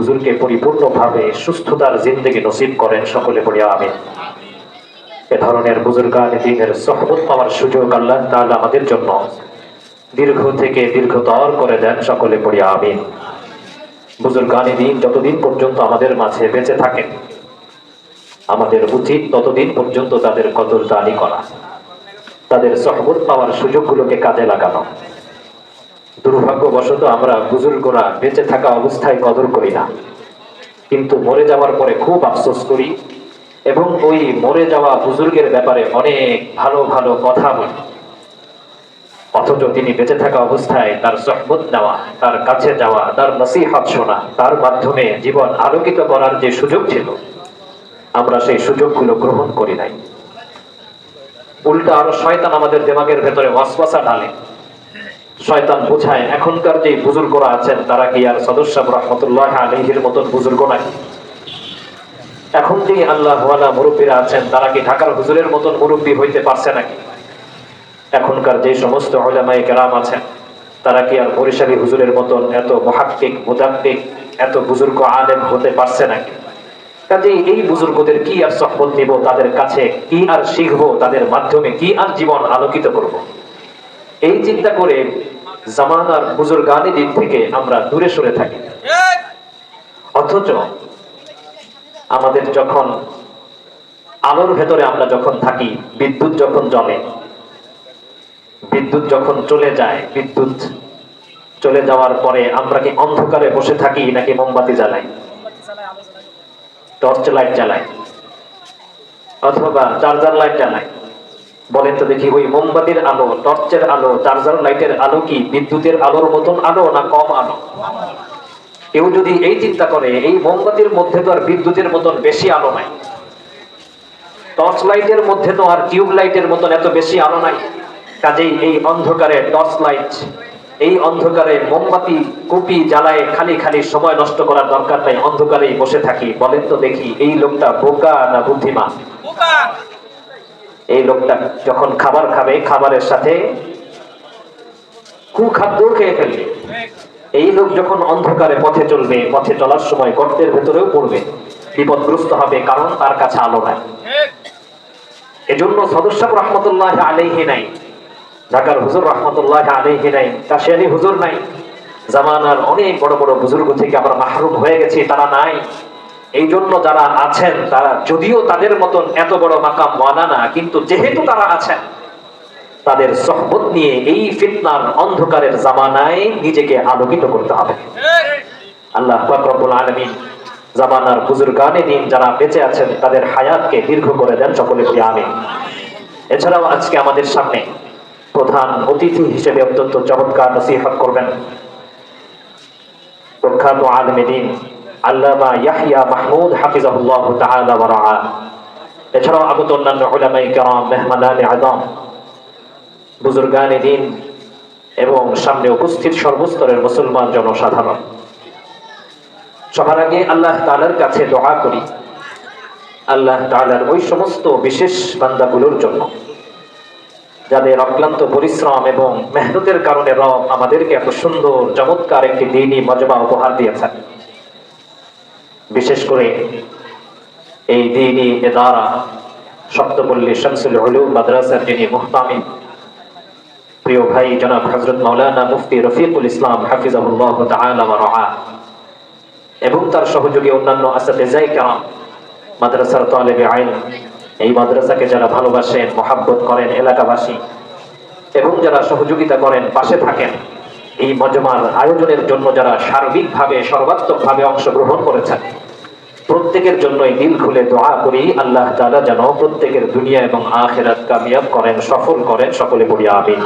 হুজুরকে পরিপূর্ণভাবে সুস্থতার জিন্দগি নসিব করেন সকলে পড়িয়া আমিন। এ ধরনের বুজুর্গান দিনের সহবত পাওয়ার সুযোগ আল্লাহ তাআলা আমাদের জন্য দীর্ঘ থেকে দীর্ঘতর করে দেন, সকলে পড়িয়া আমিন। বুজুর্গানি দিন যতদিন পর্যন্ত আমাদের মাঝে বেঁচে থাকেন, আমাদের উচিত ততদিন পর্যন্ত তাদের কদর দানি করা, তাদের সহবত পাওয়ার সুযোগগুলোকে কাজে লাগানো। দুর্ভাগ্যবশত আমরা বুজুর্গরা বেঁচে থাকা অবস্থায় কদর করি না। কিন্তু মরে যাওয়ার পরে খুব আফসোস করি এবং ওই মরে যাওয়া বুজুর্গের ব্যাপারে অনেক ভালো ভালো কথা বলি। অথচ তিনি বেঁচে থাকা অবস্থায় তার সহবত নেওয়া, তার কাছে যাওয়া, তার নসিহত শোনা, তার মাধ্যমে জীবন আলোকিত করার যে সুযোগ ছিল, আমরা সেই সুযোগগুলো গ্রহণ করি নাই। উল্টা আরও শয়তান আমাদের দেমাগের ভেতরে ওয়াসওয়াসা ঢালে। শয়তান বোঝায়, এখনকার যে বুজুর্গরা আছেন, তারা কি আর সদস্য রহমতুল্লাহ আলহির মতন বুজুর্গ নাই এখন যে আল্লাহ মুরব্বীরা আছেন, তারা কি ঢাকার হুজুরের মতন মুরব্বী হইতে পারছে নাকি? এখনকার যে সমস্ত ওলামায়ে কেরাম আছেন, তারা কি আর বরিশালী হুজুরের মতন এত মহাক্কিক, মুদাক্কিক, এত বুজুর্গ আলেম হতে পারছে নাকি? কাজে এই বুজুর্গদের কি আর সফল নিব? তাদের কাছে কি আর শিখব? তাদের মাধ্যমে কি আর জীবন আলোকিত করব। এই চিন্তা করে জামানার বুজুর্গানি দিক থেকে আমরা দূরে সরে থাকি। অথচ আমাদের যখন আলোর ভেতরে আমরা যখন থাকি, বিদ্যুৎ যখন জ্বলে বিদ্যুৎ যখন চলে যায়, বিদ্যুৎ চলে যাওয়ার পরে আমরা কি অন্ধকারে বসে থাকি নাকি মোমবাতি জ্বালাই? টর্চ লাইট জ্বালাই, অথবা চার্জার লাইট জ্বালাই? বলেন তো দেখি, ওই মোমবাতির আলো, টর্চের আলো, চার্জার লাইটের আলো কি, বিদ্যুতের আলোর মতন আলো না কম আলো? কেউ যদি এই চিন্তা করে, এই মোমবাতির মধ্যে তো আর বিদ্যুতের মতন বেশি আলো নাই। টর্চ লাইটের মধ্যে তো আর টিউব লাইটের মতন এত বেশি আলো নাই। কাজেই এই অন্ধকারে টর্চ লাইট, এই অন্ধকারে মোমবাতি, কুপি জ্বালায় খালি খালি সময় নষ্ট করার দরকার নাই, অন্ধকারেই বসে থাকি। বলেন তো দেখি, এই লোকটা বোকা না বুদ্ধিমান? এই লোকটা যখন খাবার খাবে, খাবারের সাথে কুখাদ্য খেয়ে ফেলবে। এই লোক যখন অন্ধকারে পথে চলবে, পথে চলার সময় গর্তের ভেতরেও পড়বে। বিপদগ্রস্ত হবে, কারণ তার কাছে আলো নাই। এজন্য সদস্য রহমতুল্লাহ আলাইহি নাই, ঢাকার হুজুর রহমতুল্লাহ আলাইহি নাই, কাশিয়ানি হুজুর নাই। জামানার অনেক বড় বড় বুজুর্গ থেকে আমরা মাহরুম হয়ে গেছি, তারা নাই। এই জন্য যারা আছেন, তারা যদিও তাদের মতন এত বড় মাকাম ওয়ালা না, কিন্তু যেহেতু তারা আছেন, তাদের সহবত নিয়ে এই ফিতনার অন্ধকারের জামানায় নিজেকে আলোকিত করতে হবে। আল্লাহ রব্বুল আলামিন জামানার বুজুর্গানে দিন যারা বেঁচে আছেন, তাদের হায়াতকে দীর্ঘ করে দেন সকলে বলি আমিন। এছাড়াও আজকে আমাদের সামনে প্রধান অতিথি হিসেবে অত্যন্ত চমৎকার নসিহত করবেন। প্রখ্যাত আলমে দিন আল্লামা ইয়াহিয়া মাহমুদ হাফিজাহুল্লাহ তাআলা ওয়া রাআ। এছাড়াও আগত অন্যান্য উলামায়ে কেরাম মেহমানানে আযম বুজুর্গানে দিন এবং সামনে উপস্থিত সর্বস্তরের মুসলমান জনসাধারণ। সবার আগে আল্লাহ তাআলার কাছে দোয়া করি। আল্লাহ তাআলার ওই সমস্ত বিশেষ বান্দাগুলোর জন্য, যাদের অক্লান্ত পরিশ্রম এবং মেহনতের কারণে রব আমাদেরকে এত সুন্দর, চমৎকার একটি দিনই মজমা উপহার দিয়েছেন। বিশেষ করে এই দিনই এদারা, সপ্তপল্লী শামসুল হলুম মাদ্রাসার যিনি মুহতামি প্রিয় ভাই জনাব হজরত মৌলানা মুফতি রফিকুল ইসলাম রাআ, এবং তার সহযোগী অন্যান্য আসাতেজাই কেরাম মাদ্রাসার তালেবে আইন, এই মাদ্রাসাকে যারা ভালোবাসেন, মহাব্বত করেন এলাকাবাসী, এবং যারা সহযোগিতা করেন, পাশে থাকেন, এই মজমার আয়োজনের জন্য যারা সার্বিকভাবে, সর্বাত্মকভাবে অংশগ্রহণ করেছেন। প্রত্যেকের জন্যই দিল খুলে দোয়া করি। আল্লাহ তালা যেন প্রত্যেকের দুনিয়া এবং আখেরাত কামিয়াব করেন, সফল করেন, সকলে বলি আমিন।